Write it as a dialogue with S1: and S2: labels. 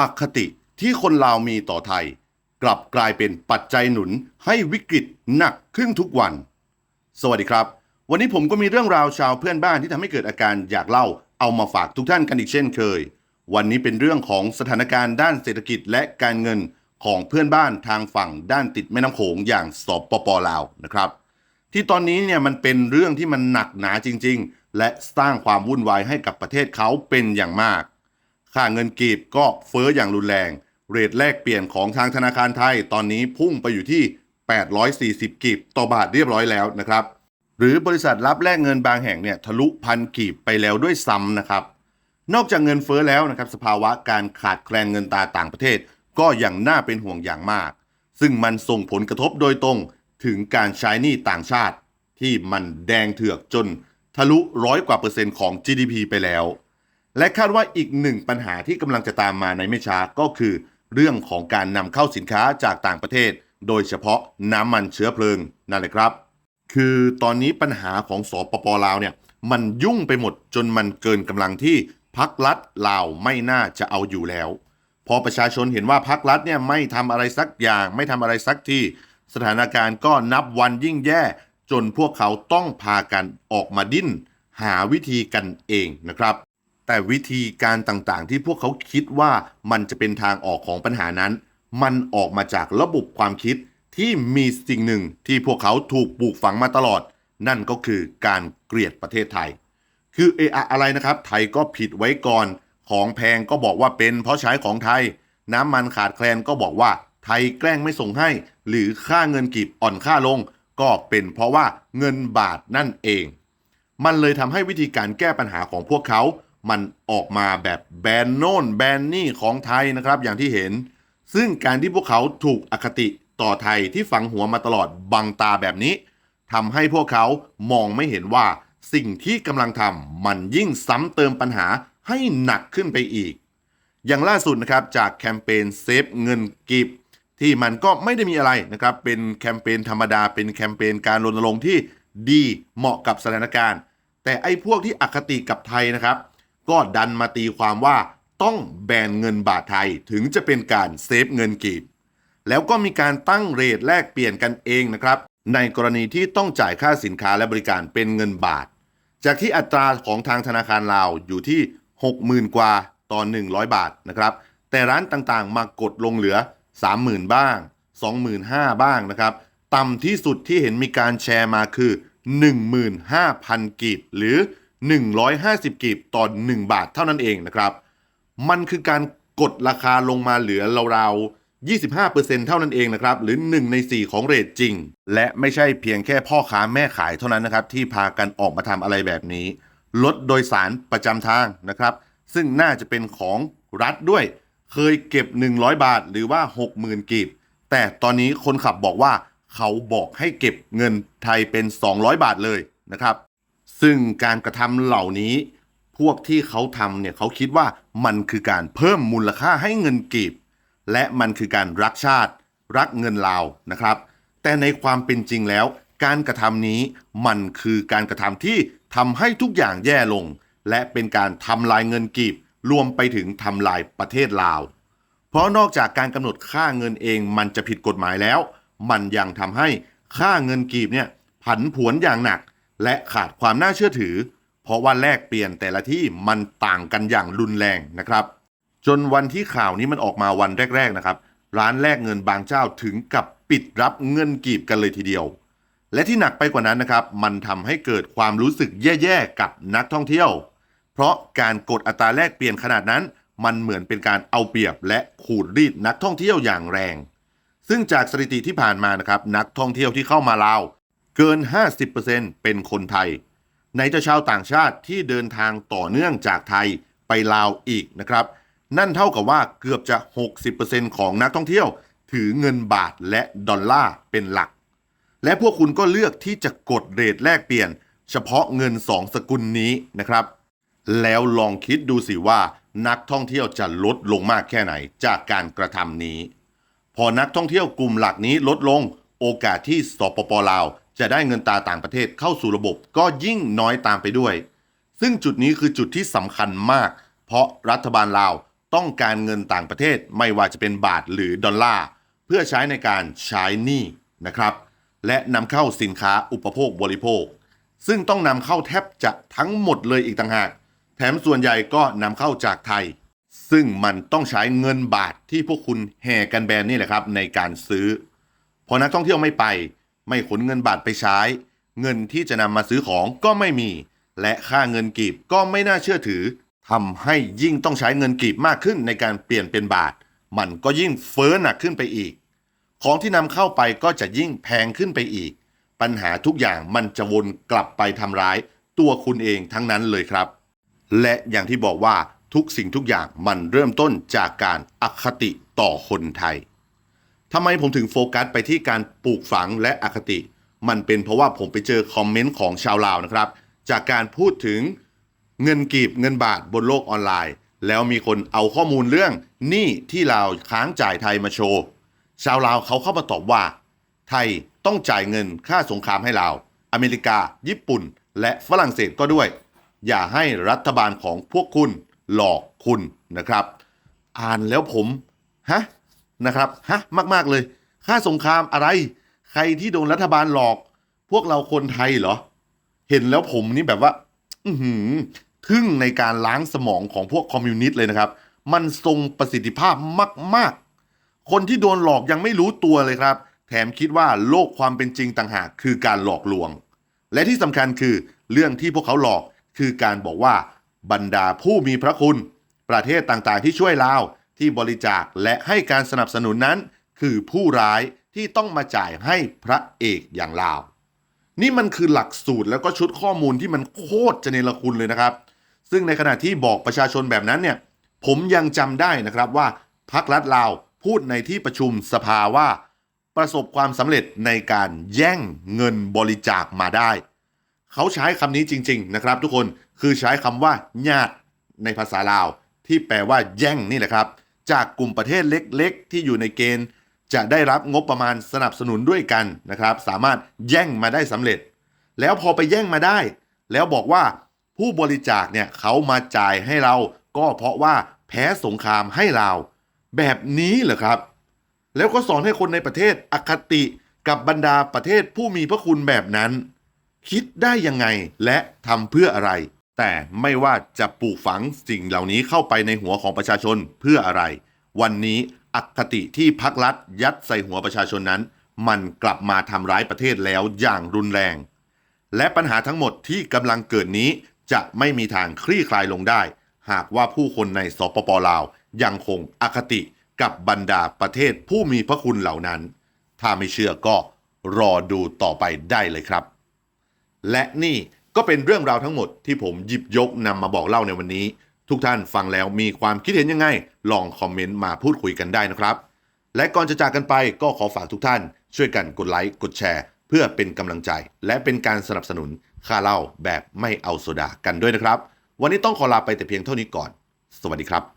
S1: อคติที่คนลาวมีต่อไทย กลับกลายเป็นปัจจัยหนุนให้วิกฤตหนักขึ้นทุกวัน สวัสดีครับ วันนี้ผมก็มีเรื่องราวชาวเพื่อนบ้านที่ทำให้เกิดอาการอยากเล่าเอามาฝากทุกท่านกันอีกเช่นเคย วันนี้เป็นเรื่องของสถานการณ์ด้านเศรษฐกิจและการเงินของเพื่อนบ้านทางฝั่งด้านติดแม่น้ำโขงอย่างสปปลาวนะครับ ที่ตอนนี้เนี่ยมันเป็นเรื่องที่มันหนักหนาจริง ๆ และสร้างความวุ่นวายให้กับประเทศเขาเป็นอย่างมาก ค่าเงินกีบก็เฟ้ออย่างรุนแรง เรทแลกเปลี่ยนของทางธนาคารไทย ตอนนี้พุ่งไปอยู่ที่ 840 กีบต่อบาทเรียบร้อยแล้วนะครับ หรือบริษัทรับแลกเงินบางแห่งเนี่ยทะลุพันกีบไปแล้วด้วยซ้ำนะครับ นอกจากเงินเฟ้อแล้วนะครับสภาวะการขาดแคลนเงินตาต่างประเทศ ก็ยังน่าเป็นห่วงอย่างมาก ซึ่งมันส่งผลกระทบโดยตรงถึงการใช้หนี้ต่างชาติ ที่มันแดงเถือกจนทะลุร้อยกว่าเปอร์เซ็นต์ของ GDP ไปแล้ว และคาดว่าอีกหนึ่งปัญหาที่กำลังจะตามมาในไม่ช้าก็คือ เรื่องของการนำเข้าสินค้าจากต่างประเทศ โดยเฉพาะน้ำมันเชื้อเพลิงนั่นแหละครับ คือตอนนี้ปัญหาของสปปลาวเนี่ยมันยุ่งไปหมดจนมันเกินกำลังที่พักรัฐลาวไม่น่าจะเอาอยู่แล้ว พอประชาชนเห็นว่าพักรัฐเนี่ยไม่ทำอะไรสักอย่าง ไม่ทำอะไรสักที่สถานการณ์ก็นับวันยิ่งแย่ จนพวกเขาต้องพากันออกมาดิ้น หาวิธีกันเองนะครับ แต่วิธีการต่างๆ ที่พวกเขาคิดว่ามันจะเป็นทางออกของปัญหานั้น มันออกมาจากระบบความคิดที่มีสิ่งหนึ่งที่พวกเขาถูกปลูกฝังมาตลอด นั่นก็คือการเกลียดประเทศไทย คือเออะอะไรนะครับ ไทยก็ผิดไว้ก่อน ของแพงก็บอกว่าเป็นเพราะใช้ของไทย น้ำมันขาดแคลนก็บอกว่าไทยแกล้งไม่ส่งให้ หรือค่าเงินกีบอ่อนค่าลง ก็เป็นเพราะว่าเงินบาทนั่นเอง มันเลยทำให้วิธีการแก้ปัญหาของพวกเขา มันออกมาแบบแบนโน่นแบนนี่ของไทยนะครับอย่างที่เห็น ซึ่งการที่พวกเขาถูกอคติต่อไทยที่ฝังหัวมาตลอดบังตาแบบนี้ทำให้พวกเขามองไม่เห็นว่าสิ่งที่กำลังทำมันยิ่งซ้ำเติมปัญหาให้หนักขึ้นไปอีก อย่างล่าสุดนะครับจากแคมเปญเซฟเงินกิบที่มันก็ไม่ได้มีอะไรนะครับ เป็นแคมเปญธรรมดา เป็นแคมเปญการรณรงค์ที่ดีเหมาะกับสถานการณ์ แต่ไอ้พวกที่อคติกับไทยนะครับ ก็ดันมาตีความว่าต้องแบนเงินบาทไทยถึงจะเป็นการเซฟเงินกีบ แล้วก็มีการตั้งเรทแลกเปลี่ยนกันเองนะครับ ในกรณีที่ต้องจ่ายค่าสินค้าและบริการเป็นเงินบาท จากที่อัตราของทางธนาคารลาวอยู่ที่ 60,000 กว่าต่อ 100 บาทนะครับ แต่ร้านต่างๆ มากดลงเหลือ 30,000 บ้าง 25,000 บ้างนะครับ ต่ำที่สุดที่เห็นมีการแชร์มาคือ 15,000 กีบหรือ 150 กีบต่อ 1 บาทเท่านั้นเองนะครับ มันคือการกดราคาลงมาเหลือราวๆ 25%เท่านั้นเองนะครับ หรือ 1 ใน 4 ของเรทจริง และไม่ใช่เพียงแค่พ่อค้าแม่ขายเท่านั้นนะครับ ที่พากันออกมาทำอะไรแบบนี้ รถโดยสารประจำทางนะครับ ซึ่งน่าจะเป็นของรัฐด้วย เคยเก็บ 100 บาทหรือว่า 60,000 กีบ แต่ตอนนี้คนขับบอกว่าเขาบอกให้เก็บเงินไทยเป็น 200 บาทเลยนะครับ ซึ่งการกระทำเหล่านี้ พวกที่เขาทำเนี่ยเขาคิดว่ามันคือการเพิ่มมูลค่าให้เงินกีบ และมันคือการรักชาติ รักเงินลาวนะครับ แต่ในความเป็นจริงแล้ว การกระทำนี้มันคือการกระทำที่ทำให้ทุกอย่างแย่ลง และเป็นการทำลายเงินกีบ รวมไปถึงทำลายประเทศลาว เพราะนอกจากการกำหนดค่าเงินเองมันจะผิดกฎหมายแล้ว มันยังทำให้ค่าเงินกีบเนี่ยผันผวนอย่างหนัก และขาดความน่าเชื่อถือ เพราะว่าแลกเปลี่ยนแต่ละที่มันต่างกันอย่างรุนแรงนะครับ จนวันที่ข่าวนี้มันออกมาวันแรก ๆนะครับ ร้านแลกเงินบางเจ้าถึงกับปิดรับเงินกีบกันเลยทีเดียว และที่หนักไปกว่านั้นนะครับ มันทำให้เกิดความรู้สึกแย่ๆกับนักท่องเที่ยว เพราะการกดอัตราแลกเปลี่ยนขนาดนั้น มันเหมือนเป็นการเอาเปรียบและขูดรีดนักท่องเที่ยวอย่างแรง ซึ่งจากสถิติที่ผ่านมานะครับนักท่องเที่ยวที่เข้ามาลาว เกิน 50%เป็นคนไทย ในจะชาวต่างชาติที่เดินทางต่อเนื่องจากไทยไปลาวอีกนะครับ นั่นเท่ากับว่าเกือบจะ 60%ของนักท่องเที่ยวถือเงินบาทและดอลลาร์เป็นหลัก และพวกคุณก็เลือกที่จะกดเรทแลกเปลี่ยน เฉพาะเงิน 2 สกุลนี้นะครับ แล้วลองคิดดูสิว่านักท่องเที่ยวจะลดลงมากแค่ไหนจากการกระทำนี้ พอนักท่องเที่ยวกลุ่มหลักนี้ลดลง โอกาสที่สปปลาว จะได้เงินตาต่างประเทศเข้าสู่ระบบก็ยิ่งน้อยตามไปด้วย ซึ่งจุดนี้คือจุดที่สำคัญมาก เพราะรัฐบาลลาวต้องการเงินต่างประเทศไม่ว่าจะเป็นบาทหรือดอลลาร์เพื่อใช้ในการใช้หนี้นะครับ และนำเข้าสินค้าอุปโภคบริโภค ซึ่งต้องนำเข้าแทบจะทั้งหมดเลยอีกต่างหาก แถมส่วนใหญ่ก็นำเข้าจากไทย ซึ่งมันต้องใช้เงินบาทที่พวกคุณแห่กันแบนนี่แหละครับในการซื้อ พอนักท่องเที่ยวไม่ไป ไม่ขนเงินบาทไปใช้ เงินที่จะนำมาซื้อของก็ไม่มี และค่าเงินกีบก็ไม่น่าเชื่อถือทำให้ยิ่งต้องใช้เงินกีบมากขึ้นในการเปลี่ยนเป็นบาท มันก็ยิ่งเฟ้อหนักขึ้นไปอีก ของที่นำเข้าไปก็จะยิ่งแพงขึ้นไปอีก ปัญหาทุกอย่างมันจะวนกลับไปทำร้ายตัวคุณเองทั้งนั้นเลยครับ และอย่างที่บอกว่าทุกสิ่งทุกอย่างมันเริ่มต้นจากการอคติต่อคนไทย ทำไมผมถึงโฟกัสไปที่การปลูกฝังและอคติ มันเป็นเพราะว่าผมไปเจอคอมเมนต์ของชาวลาวนะครับ จากการพูดถึงเงินกีบเงินบาทบนโลกออนไลน์ แล้วมีคนเอาข้อมูลเรื่องหนี้ที่ลาวค้างจ่ายไทยมาโชว์ ชาวลาวเขาเข้ามาตอบว่า ไทยต้องจ่ายเงินค่าสงครามให้ลาว อเมริกา ญี่ปุ่น และฝรั่งเศสก็ด้วย อย่าให้รัฐบาลของพวกคุณหลอกคุณนะครับ อ่านแล้วผมฮะ นะครับฮะมาก ๆ เลย ค่าสงครามอะไร ใครที่โดนรัฐบาลหลอก พวกเราคนไทยเหรอ เห็นแล้วผมนี่แบบว่า อือหือทึ่งในการล้างสมองของพวกคอมมิวนิสต์เลยนะครับ มันทรงประสิทธิภาพมาก ๆ คนที่โดนหลอกยังไม่รู้ตัวเลยครับ แถมคิดว่าโลกความเป็นจริงต่างหากคือการหลอกลวง และที่สำคัญคือเรื่องที่พวกเขาหลอกคือการบอกว่าบรรดาผู้มีพระคุณ ประเทศต่างๆ ที่ช่วยลาว ที่บริจาคและให้การสนับสนุนนั้น คือผู้ร้ายที่ต้องมาจ่ายให้พระเอกอย่างลาว นี่มันคือหลักสูตรแล้วก็ชุดข้อมูลที่มันโคตรจะเนรคุณเลยนะครับ ซึ่งในขณะที่บอกประชาชนแบบนั้นเนี่ยผมยังจำได้นะครับว่าพักรัฐลาวพูดในที่ประชุมสภาว่า ประสบความสำเร็จในการแย่งเงินบริจาคมาได้ เขาใช้คำนี้จริง ๆ นะครับ ทุกคนคือใช้คำว่าญาติในภาษาลาว ที่แปลว่าแย่งนี่แหละครับ จากกลุ่มประเทศเล็กๆ ที่อยู่ในเกณฑ์จะได้รับงบประมาณสนับสนุนด้วยกันนะครับ สามารถแย่งมาได้สำเร็จ แล้วพอไปแย่งมาได้ แล้วบอกว่าผู้บริจาคเนี่ยเขามาจ่ายให้เราก็เพราะว่าแพ้สงครามให้เรา แบบนี้เหรอครับ แล้วก็สอนให้คนในประเทศอคติกับบรรดาประเทศผู้มีพระคุณแบบนั้น คิดได้ยังไงและทำเพื่ออะไร แต่ไม่ว่าจะปลูกฝังสิ่งเหล่านี้เข้าไปในหัวของประชาชนเพื่ออะไร วันนี้อคติที่พักรัฐยัดใส่หัวประชาชนนั้น มันกลับมาทำร้ายประเทศแล้วอย่างรุนแรง และปัญหาทั้งหมดที่กำลังเกิดนี้จะไม่มีทางคลี่คลายลงได้ หากว่าผู้คนในสปปลาว ยังคงอคติกับบรรดาประเทศผู้มีพระคุณเหล่านั้น ถ้าไม่เชื่อก็รอดูต่อไปได้เลยครับ และนี่ ก็เป็นเรื่องราวทั้งหมดที่ผมหยิบยกนำมาบอกเล่าในวันนี้ ทุกท่านฟังแล้วมีความคิดเห็นยังไง ลองคอมเมนต์มาพูดคุยกันได้นะครับ และก่อนจะจากกันไปก็ขอฝากทุกท่าน ช่วยกันกดไลค์กดแชร์ เพื่อเป็นกำลังใจ และเป็นการสนับสนุนค่าเล่าแบบไม่เอาโซดากันด้วยนะครับ วันนี้ต้องขอลาไปแต่เพียงเท่านี้ก่อน สวัสดีครับ